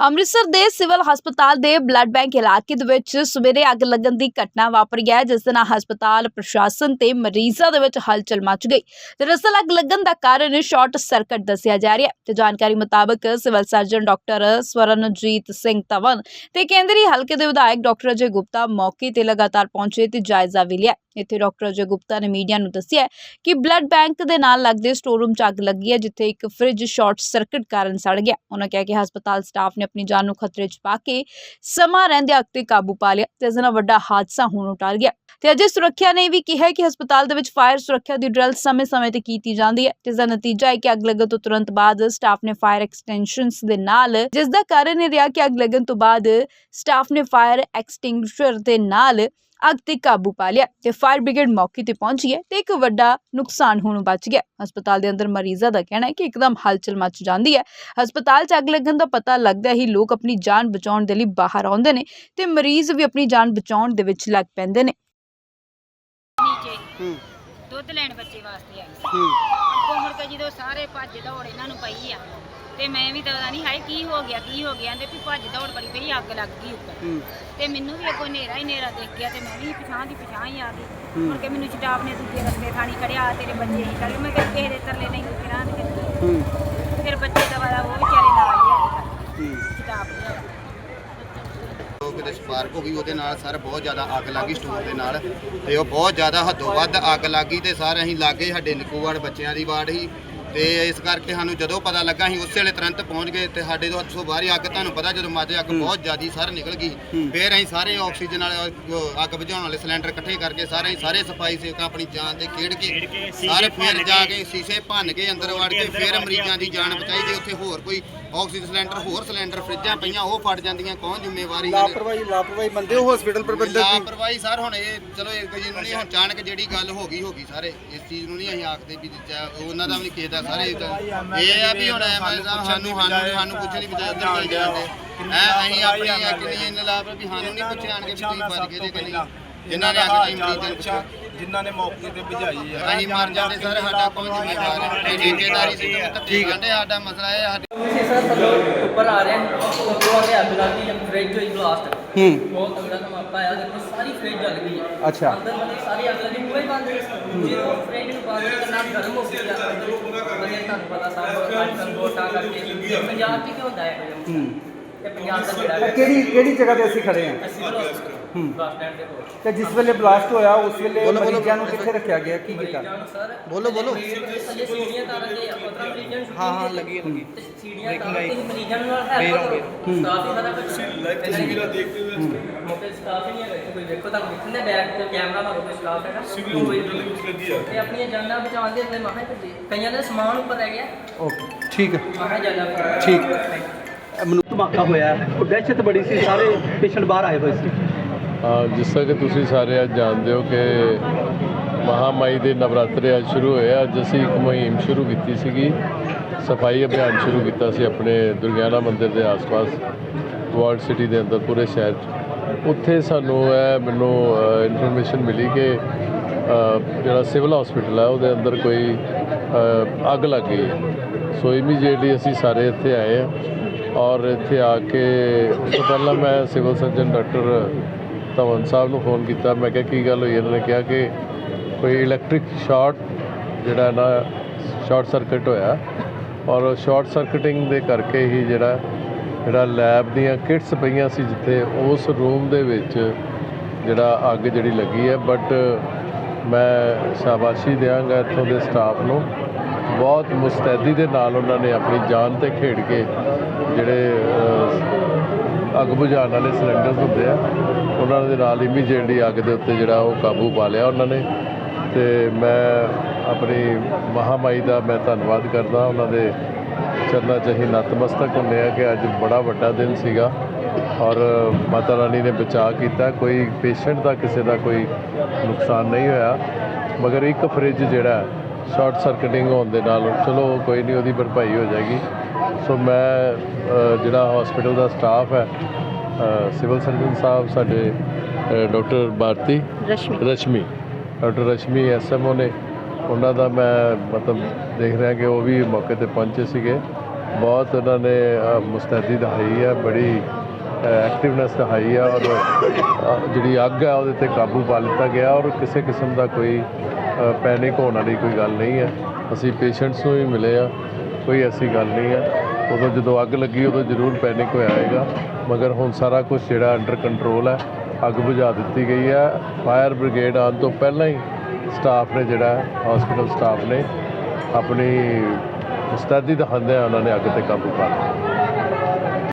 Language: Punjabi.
ਅੰਮ੍ਰਿਤਸਰ ਦੇ ਸਿਵਲ ਹਸਪਤਾਲ ਦੇ ਬਲੱਡ ਬੈਂਕ ਇਲਾਕੇ ਦੇ ਵਿੱਚ ਸਵੇਰੇ ਅੱਗ ਲੱਗਣ ਦੀ ਘਟਨਾ ਵਾਪਰੀ ਹੈ, ਜਿਸ ਦੇ ਨਾਲ ਹਸਪਤਾਲ ਪ੍ਰਸ਼ਾਸਨ ਤੇ ਮਰੀਜ਼ਾਂ ਦੇ ਵਿੱਚ ਹਲਚਲ ਮਚ ਗਈ। ਦਰਅਸਲ ਅੱਗ ਲੱਗਣ ਦਾ ਕਾਰਨ ਸ਼ਾਰਟ ਸਰਕਟ ਦੱਸਿਆ ਜਾ ਰਿਹਾ ਹੈ, ਤੇ ਜਾਣਕਾਰੀ ਮੁਤਾਬਕ civil surgeon doctor Swaranjit Singh Tavan ਤੇ ਕੇਂਦਰੀ ਹਲਕੇ ਦੇ ਵਿਧਾਇਕ ਡਾਕਟਰ ਅਜੇ ਗੁਪਤਾ ਮੌਕੇ ਤੇ ਲਗਾਤਾਰ ਪਹੁੰਚੇ ਤੇ ਜਾਇਜ਼ਾ ਵੀ ਲਿਆ ਇੱਥੇ ਡਾਕਟਰ ਅਜੇ ਗੁਪਤਾ ਨੇ ਮੀਡੀਆ ਨੂੰ ਦੱਸਿਆ ਕਿ ਬਲੱਡ ਬੈਂਕ ਦੇ ਨਾਲ ਲੱਗਦੇ ਸਟੋਰ ਰੂਮ 'ਚ ਅੱਗ ਲੱਗੀ ਹੈ, ਜਿੱਥੇ ਇੱਕ ਫ੍ਰਿਜ ਸ਼ਾਰਟ ਸਰਕਟ ਕਾਰਨ ਸੜ ਗਿਆ। ਉਹਨਾਂ ਕਿਹਾ ਕਿ ਹਸਪਤਾਲ ਸਟਾਫ ਨੇ ਆਪਣੀ ਜਾਨ ਨੂੰ ਖਤਰੇ 'ਚ ਪਾ ਕੇ ਸਮਾਂ ਰਹਿੰਦੇ ਅੱਗ ਤੇ ਕਾਬੂ ਪਾ ਲਿਆ ਤੇ ਇਸ ਨਾਲ ਵੱਡਾ ਹਾਦਸਾ ਹੋਣੋਂ ਟਲ ਗਿਆ। ਤੇ ਅਜੇ ਸੁਰੱਖਿਆ ਨੇ ਵੀ ਕਿਹਾ ਕਿ ਹਸਪਤਾਲ ਦੇ ਵਿੱਚ ਫਾਇਰ ਸੁਰੱਖਿਆ ਦੀ ਡਰਿਲ ਸਮੇਂ-ਸਮੇਂ ਤੇ ਕੀਤੀ ਜਾਂਦੀ ਹੈ ਜਿਸ ਦਾ ਨਤੀਜਾ ਹੈ ਕਿ ਅੱਗ ਲੱਗਣ ਤੋਂ ਤੁਰੰਤ ਬਾਅਦ ਸਟਾਫ ਨੇ ਫਾਇਰ ਐਕਸਟੈਂਸ਼ਨਸ ਦੇ ਨਾਲ, ਜਿਸ ਦਾ ਕਾਰਨ ਇਹ ਰਿਹਾ ਕਿ ਅੱਗ ਲੱਗਣ ਤੋਂ ਬਾਅਦ ਸਟਾਫ ਨੇ ਫਾਇਰ ਐਕਸਟਿੰਗੁਇਸ਼ਰ ਦੇ ਨਾਲ ਅੱਗ ਤੇ ਕਾਬੂ ਪਾ ਲਿਆ ਤੇ ਫਾਇਰ ਬ੍ਰਿਗੇਡ ਮੌਕੇ ਤੇ ਪਹੁੰਚੀ ਹੈ ਤੇ ਇੱਕ ਵੱਡਾ ਨੁਕਸਾਨ ਹੋਣੋਂ ਬਚ ਗਿਆ। ਹਸਪਤਾਲ ਦੇ ਅੰਦਰ ਮਰੀਜ਼ਾਂ ਦਾ ਕਹਿਣਾ ਹੈ ਕਿ ਇੱਕਦਮ ਹਲਚਲ ਮਚ ਜਾਂਦੀ ਹੈ। ਹਸਪਤਾਲ 'ਚ ਅੱਗ ਲੱਗਣ ਦਾ ਪਤਾ ਲੱਗਦਾ ਹੀ ਲੋਕ ਆਪਣੀ ਜਾਨ ਬਚਾਉਣ ਦੇ ਲਈ ਬਾਹਰ ਆਉਂਦੇ ਨੇ ਤੇ ਮਰੀਜ਼ ਵੀ ਆਪਣੀ ਜਾਨ ਬਚਾਉਣ ਦੇ ਵਿੱਚ ਲੱਗ ਪੈਂਦੇ ਨੇ। ਨੀਚੇ ਹੂੰ। ਦੁੱਧ ਲੈਣ ਬੱਚੇ ਵਾਸਤੇ ਆਈ ਹੂੰ। ਅੱਗੋਂ ਮੁੜ ਕੇ ਜਦੋਂ ਸਾਰੇ ਭੱਜ ਦੌੜ ਇਹਨਾਂ ਨੂੰ ਪਈ ਆ ਤੇ ਮੈਂ ਵੀ ਤਾਂ ਨਹੀਂ ਹਾਏ ਕੀ ਹੋ ਗਿਆ ਕੀ ਹੋ ਗਿਆ ਤੇ ਵੀ ਭੱਜ ਦੌੜ ਬੜੀ ਪਈ ਅੱਗ ਲੱਗ ਗਈ ਉੱਪਰ। ਹੂੰ। ਤੇ ਮੈਨੂੰ ਵੀ ਅੱਗੋਂ ਹਨੇਰਾ ਹੀ ਹਨੇਰਾ ਦੇਖ ਗਿਆ ਤੇ ਮੈਂ ਵੀ ਪਛਾਣ ਦੀ ਪਛਾਣ ਹੀ ਆ ਗਈ। ਮੁੜ ਕੇ ਮੈਨੂੰ ਚਟਾਪ ਨੇ ਦੂਜੇ ਰਸਤੇ ਥਾਣੀ ਖੜਿਆ ਤੇਰੇ ਬੱਚੇ ਹੀ ਖੜੇ ਮੈਂ ਕਿਹਾ ਕਿਸੇ ਦੇ ਤਰਲੇ ਨਹੀਂ ਫਿਰਾਂ ਤੇ ਹੂੰ। ਫਿਰ ਬੱਚੇ ਦਾ ਵਾਲਾ ਉਹ ਵਿਚਾਰੇ ਨਾਲ ਹੀ ਆਏ ਚਟਾਪ ਲਿਆ ਕਿਤੇ ਸਪਾਰਕ ਹੋ ਗਈ, ਉਹਦੇ ਨਾਲ ਸਰ ਬਹੁਤ ਜ਼ਿਆਦਾ ਅੱਗ ਲੱਗੀ ਸਟੋਰ ਦੇ ਨਾਲ ਤੇ ਉਹ ਬਹੁਤ ਜ਼ਿਆਦਾ ਹੱਦੋਂ ਵੱਧ ਅੱਗ ਲੱਗੀ ਤੇ ਸਰ ਅਸੀਂ ਲਾਗੇ ਸਾਡੇ ਨਿੱਕੂਵਾੜ ਬੱਚਿਆਂ ਦੀ ਵਾਰਡ ਸੀ। ਤੇ ਇਸ ਕਰਕੇ ਸਾਨੂੰ ਜਦੋਂ ਪਤਾ ਲੱਗਾ ਅਸੀਂ ਉਸੇ ਵੇਲੇ ਤੁਰੰਤ ਪਹੁੰਚ ਗਏ ਤੇ ਸਾਡੇ ਤੋਂ ਹੱਥੋਂ ਬਾਹਰ ਹੀ ਅੱਗ ਤੁਹਾਨੂੰ ਪਤਾ ਜਦੋਂ ਮੱਝ ਅੱਗ ਬਹੁਤ ਜ਼ਿਆਦੀ ਸਰ ਨਿਕਲ ਗਈ ਫਿਰ ਅਸੀਂ ਸਾਰੇ ਆਕਸੀਜਨ ਵਾਲੇ ਅੱਗ ਬੁਝਾਉਣ ਵਾਲੇ ਸਿਲੰਡਰ ਇਕੱਠੇ ਕਰਕੇ ਸਾਰੇ ਅਸੀਂ ਸਾਰੇ ਸਫ਼ਾਈ ਸੇਵਕਾਂ ਆਪਣੀ ਜਾਨ ਤੇ ਖੇਡ ਕੇ ਸਾਰੇ ਫਿਰ ਜਾ ਕੇ ਸ਼ੀਸ਼ੇ ਭੰਨ ਕੇ ਅੰਦਰ ਵੜ ਕੇ ਫਿਰ ਮਰੀਜ਼ਾਂ ਦੀ ਜਾਨ ਬਚਾਈ ਜੇ ਉੱਥੇ ਹੋਰ ਕੋਈ ਆਕਸੀਜਨ ਸਿਲੰਡਰ ਹੋਰ ਸਿਲੰਡਰ ਫਰਿੱਜਾਂ ਪਈਆਂ ਉਹ ਫਟ ਜਾਂਦੀਆਂ ਕੌਣ ਜ਼ਿੰਮੇਵਾਰੀ ਹੈ ਲਾਪਰਵਾਹੀ ਲਾਪਰਵਾਹੀ ਮੰਨਦੇ ਹੋ ਹਸਪੀਟਲ ਪ੍ਰਬੰਧਕ ਦੀ? ਲਾਪਰਵਾਹੀ ਸਰ ਹੁਣ ਇਹ ਚਲੋ ਇੱਕ ਚੀਜ਼ ਨੂੰ ਨਹੀਂ ਹੁਣ ਅਚਾਨਕ ਜਿਹੜੀ ਗੱਲ ਹੋ ਗਈ ਹੋ ਗਈ ਸਾਰੇ ਇਸ ਚੀਜ਼ ਨੂੰ ਨਹੀਂ ਅਸੀਂ ਆਖਦੇ ਵੀ ਚਾ- ਉਹਨਾਂ ਦਾ ਵੀ ਨਹੀਂ ਕਿਸੇ ਦਾ ਸਾਰੇ ਇਹ ਤਾਂ- ਇਹ ਆ ਵੀ ਹੁਣ ਐਮਐਲ ਸਾਹਿਬ ਸਾਨੂੰ ਸਾਨੂੰ ਸਾਨੂੰ ਪੁੱਛ ਨਹੀਂ ਬਚਾ ਉੱਧਰ ਚੱਲ ਜਾਂਦੇ ਐ ਅਸੀਂ ਆਪਣੀ ਕਿੰਨੀ ਇੰਨ ਲਾਭ ਵੀ ਸਾਨੂੰ ਨਹੀਂ ਪੁੱਛਿਆ ਆਣ ਕੇ ਵੀ ਤੁਸੀਂ ਫਸ ਗਏ ਜੇ ਕਿ ਨਹੀਂ। ਜਿਨ੍ਹਾਂ ਨੇ ਆ ਕੇ ਟਾਈਮ ਪੁੱਛਿਆ। ਜਿਨ੍ਹਾਂ ਨੇ ਮੌਕੇ ਤੇ ਭਜਾਈ ਆ। ਅਸੀਂ ਮਰ ਜਾਂਦੇ ਸਰ ਸਾਡਾ ਕੋਈ ਜ਼ਿੰਮੇਵਾਰ ਹੈ ਇਹ ਠੇਕੇਦਾਰੀ ਸੀ। ਠੀਕ ਹੈ। ਸਾਡਾ ਮਸਲਾ ਇਹ ਹੈ ਸਰ ਥੱਲੋਂ ਉੱਪਰ ਆ ਰਹੇ ਹਨ ਉੱਪਰੋਂ ਆ ਕੇ ਅੱਗ ਲੱਗ ਗਈ ਫ੍ਰਿਜ ਹੋਈ ਬਲਾਸਟ ਹੂੰ। ਬਹੁਤ ਤਗੜਾ ਧਮਾਕਾ ਆਇਆ ਦੇਖੋ ਸਾਰੀ ਫ੍ਰਿਜ ਜਲ ਗਈ ਹੈ ਅੱਛਾ। ਅੰਦਰ ਵਾਲੀ ਸਾਰੀ ਅੱਗ ਲੱਗੀ ਪੂਰੇ ਬੰਦ ਜਦੋਂ ਫ੍ਰਿਜ ਨੂੰ ਬੰਦ ਕਰਨਾ ਗਰਮ ਹੋ ਗਈ ਆ। ਅੰਦਰੋਂ ਵਧੀਆ ਤੁਹਾਨੂੰ ਪਤਾ ਸਭ ਅੱਜ ਕੱਲ੍ਹ ਵੋਟਾਂ ਕਰਕੇ। ਪੰਜਾਬ 'ਚ ਕਿਉਂ ਹੁੰਦਾ ਹੈ ਹੂੰ। ਇਹ ਪੰਜਾਬ ਦਾ ਬੇੜਾ ਇਹ ਕਿਹੜੀ ਕਿਹੜੀ ਜਗ੍ਹਾ ਤੇ ਅਸੀਂ ਖੜੇ ਹਾਂ? ਅਸੀਂ ਹੂੰ। ਬੱਸ ਸਟੈਂਡ ਦੇ ਕੋਲ। ਤੇ ਜਿਸ ਵੇਲੇ ਬਲਾਸਟ ਹੋਇਆ ਉਸ ਵੇਲੇ ਮਰੀਜ਼ਾਂ ਨੂੰ ਕਿੱਥੇ ਰੱਖਿਆ ਗਿਆ? ਕੀ ਕੀਤਾ? ਮਰੀਜ਼ਾਂ ਨੂੰ ਸਰ ਬੋਲੋ, ਬੋਲੋ। ਥੱਲੇ ਸੀੜੀਆਂ ਤਾਰਾਂ ਦੇ ਆ 15 ਮਰੀਜ਼ਾਂ ਨੂੰ ਹਾਂ, ਹਾਂ, ਲੱਗੀ ਹੈ, ਲੱਗੀ। ਤੇ ਸੀੜੀਆਂ ਤਾਰਾਂ ਤੇ ਮਰੀਜ਼ਾਂ ਨੂੰ ਨਾਲ ਹੈਲਪ ਕਰੋ। ਸਟਾਫ ਹੀ। ਸਾਰਾ ਕੁਝ ਤਸਵੀਰਾਂ ਦੇਖਦੇ ਹੋਏ ਮੌਕੇ ਸਟਾਫ ਹੀ ਨਹੀਂ ਹੈਗਾ ਇੱਥੇ ਕੋਈ। ਦੇਖੋ ਤੁਹਾਨੂੰ ਦਿਖਦੇ ਬੈਕ ਤੇ ਕੈਮਰਾ ਮਾਰੋ ਕੋਈ ਸਟਾਫ ਹੈਗਾ। ਸਿਵਲ ਵਿੱਚ ਲੱਗੀ ਆ। ਤੇ ਆਪਣੀਆਂ ਜਾਨਾਂ ਬਚਾਉਣ ਦੇ ਆਪਣੇ ਮਹਾਂ ਭੱਜੇ ਕਈਆਂ ਦਾ ਸਮਾਨ ਉੱਪਰ ਰਹਿ ਗਿਆ। ਓਕੇ ਠੀਕ ਹੈ। ਮਹਾਂ ਜਾਨਾਂ ਬਚਾਉਣ। ਠੀਕ। ਮਨੁੱਖ ਧਮਾਕਾ ਹੋਇਆ। ਉਹ ਦਹਿਸ਼ਤ ਬੜੀ ਸੀ, ਸਾਰੇ ਪੇਸ਼ੈਂਟ ਬਾਹਰ ਆਏ ਹੋਏ ਸੀ। ਜਿਸ ਤਰ੍ਹਾਂ ਕਿ ਤੁਸੀਂ ਸਾਰੇ ਅੱਜ ਜਾਣਦੇ ਹੋ ਕਿ ਮਹਾਮਾਈ ਦੇ ਨਵਰਾਤਰੇ ਅੱਜ ਸ਼ੁਰੂ ਹੋਏ ਅੱਜ ਅਸੀਂ ਇੱਕ ਮੁਹਿੰਮ ਸ਼ੁਰੂ ਕੀਤੀ ਸੀਗੀ। ਸਫ਼ਾਈ ਅਭਿਆਨ ਸ਼ੁਰੂ ਕੀਤਾ ਸੀ ਆਪਣੇ ਦੁਰਗਿਆਨਾ ਮੰਦਿਰ ਦੇ ਆਸ-ਪਾਸ ਵਾਰਡ ਸਿਟੀ ਦੇ ਅੰਦਰ ਪੂਰੇ ਸ਼ਹਿਰ 'ਚ। ਉੱਥੇ ਸਾਨੂੰ ਇਹ ਮੈਨੂੰ ਇਨਫੋਰਮੇਸ਼ਨ ਮਿਲੀ ਕਿ ਜਿਹੜਾ ਸਿਵਲ ਹਸਪੀਟਲ ਹੈ ਉਹਦੇ ਅੰਦਰ ਕੋਈ ਅੱਗ ਲੱਗ ਗਈ ਹੈ। ਸੋ ਇਮੀਡੀਏਟਲੀ ਅਸੀਂ ਸਾਰੇ ਇੱਥੇ ਆਏ ਆ। ਔਰ ਇੱਥੇ ਆ ਕੇ ਉਸ ਤੋਂ ਪਹਿਲਾਂ ਮੈਂ ਸਿਵਲ ਸਰਜਨ ਡਾਕਟਰ ਧਵਨ ਸਾਹਿਬ ਨੂੰ ਫੋਨ ਕੀਤਾ। ਮੈਂ ਕਿਹਾ, ਕੀ ਗੱਲ ਹੋਈ? ਇਹਨਾਂ ਨੇ ਕਿਹਾ ਕਿ ਕੋਈ ਇਲੈਕਟ੍ਰਿਕ ਸ਼ਾਰਟ ਜਿਹੜਾ ਨਾ ਸ਼ਾਰਟ ਸਰਕਟ ਹੋਇਆ। ਔਰ ਸ਼ਾਰਟ ਸਰਕਟਿੰਗ ਦੇ ਕਰਕੇ ਹੀ ਜਿਹੜਾ ਜਿਹੜਾ ਲੈਬ ਦੀਆਂ ਕਿਟਸ ਪਈਆਂ ਸੀ ਜਿੱਥੇ, ਉਸ ਰੂਮ ਦੇ ਵਿੱਚ ਜਿਹੜਾ ਅੱਗ ਜਿਹੜੀ ਲੱਗੀ ਹੈ। ਬਟ ਮੈਂ ਸ਼ਾਬਾਸ਼ੀ ਦਿਆਂਗਾ ਇੱਥੋਂ ਦੇ ਸਟਾਫ ਨੂੰ। ਬਹੁਤ ਮੁਸਤੈਦੀ ਦੇ ਨਾਲ ਉਹਨਾਂ ਨੇ ਆਪਣੀ ਜਾਨ ਤੇ ਖੇਡ ਕੇ ਜਿਹੜੇ ਅੱਗ ਬੁਝਾਉਣ ਵਾਲੇ ਸਿਲੰਡਰਸ ਹੁੰਦੇ ਆ, ਉਹਨਾਂ ਦੇ ਨਾਲ ਇਮੀਡੀਏਟਲੀ ਅੱਗ ਦੇ ਉੱਤੇ ਜਿਹੜਾ ਉਹ ਕਾਬੂ ਪਾ ਲਿਆ ਉਹਨਾਂ ਨੇ। ਤੇ ਮੈਂ ਆਪਣੀ ਮਹਾਮਾਈ ਦਾ ਮੈਂ ਧੰਨਵਾਦ ਕਰਦਾ, ਉਹਨਾਂ ਦੇ ਚਰਨਾਂ 'ਚ ਹੀ ਨਤਮਸਤਕ ਹੁੰਦੇ ਆ ਕਿ ਅੱਜ ਬੜਾ ਵੱਡਾ ਦਿਨ ਸੀਗਾ ਔਰ ਮਾਤਾ ਰਾਣੀ ਨੇ ਬਚਾਅ ਕੀਤਾ। ਕੋਈ ਪੇਸ਼ੈਂਟ ਦਾ ਕਿਸੇ ਦਾ ਕੋਈ ਨੁਕਸਾਨ ਨਹੀਂ ਹੋਇਆ, ਮਗਰ ਇੱਕ ਫ੍ਰਿਜ ਜਿਹੜਾ ਸ਼ਾਰਟ ਸਰਕਟਿੰਗ ਹੋਣ ਦੇ ਨਾਲ ਚਲੋ ਕੋਈ ਨਹੀਂ ਉਹਦੀ ਭਰਪਾਈ ਹੋ ਜਾਏਗੀ। ਸੋ ਮੈਂ ਜਿਹੜਾ ਹਸਪੀਟਲ ਦਾ ਸਟਾਫ ਹੈ ਸਿਵਲ ਸਰਜਨ ਸਾਹਿਬ ਸਾਡੇ doctor Bharti Rashmi. Rashmi doctor Rashmi SMO ਨੇ। ਉਹਨਾਂ ਦਾ ਮੈਂ ਮਤਲਬ ਦੇਖ ਰਿਹਾ ਕਿ ਉਹ ਵੀ ਮੌਕੇ ਤੇ ਪਹੁੰਚੇ ਸੀਗੇ। ਬਹੁਤ ਉਹਨਾਂ ਨੇ ਮੁਸਤੈਦੀ ਦਿਖਾਈ ਹੈ ਬੜੀ ਐਕਟਿਵਨੈਸ ਦਿਖਾਈ ਹੈ ਔਰ ਜਿਹੜੀ ਅੱਗ ਹੈ ਉਹਦੇ ਤੇ ਕਾਬੂ ਪਾ ਲਿੱਤਾ ਗਿਆ ਔਰ ਕਿਸੇ ਕਿਸਮ ਦਾ ਕੋਈ ਪੈਨਿਕ ਹੋਣ ਵਾਲੀ ਕੋਈ ਗੱਲ ਨਹੀਂ ਹੈ। ਅਸੀਂ ਪੇਸ਼ੈਂਟਸ ਨੂੰ ਵੀ ਮਿਲੇ ਆ, ਕੋਈ ਐਸੀ ਗੱਲ ਨਹੀਂ ਹੈ। ਉਦੋਂ ਜਦੋਂ ਅੱਗ ਲੱਗੀ, ਉਦੋਂ ਜ਼ਰੂਰ ਪੈਨਿਕ ਹੋਇਆ ਹੈਗਾ ਮਗਰ ਹੁਣ ਸਾਰਾ ਕੁਝ ਜਿਹੜਾ ਅੰਡਰ ਕੰਟਰੋਲ ਹੈ, ਅੱਗ ਬੁਝਾ ਦਿੱਤੀ ਗਈ ਹੈ। ਫਾਇਰ ਬ੍ਰਿਗੇਡ ਆਉਣ ਤੋਂ ਪਹਿਲਾਂ ਹੀ ਸਟਾਫ ਨੇ ਜਿਹੜਾ ਹਸਪੀਟਲ ਸਟਾਫ ਨੇ ਆਪਣੀ ਮੁਸਤੈਦੀ ਦਿਖਾਉਂਦੇ ਆ ਉਹਨਾਂ ਨੇ ਅੱਗ ਤੇ ਕਾਬੂ ਪਾ ਲਿਆ।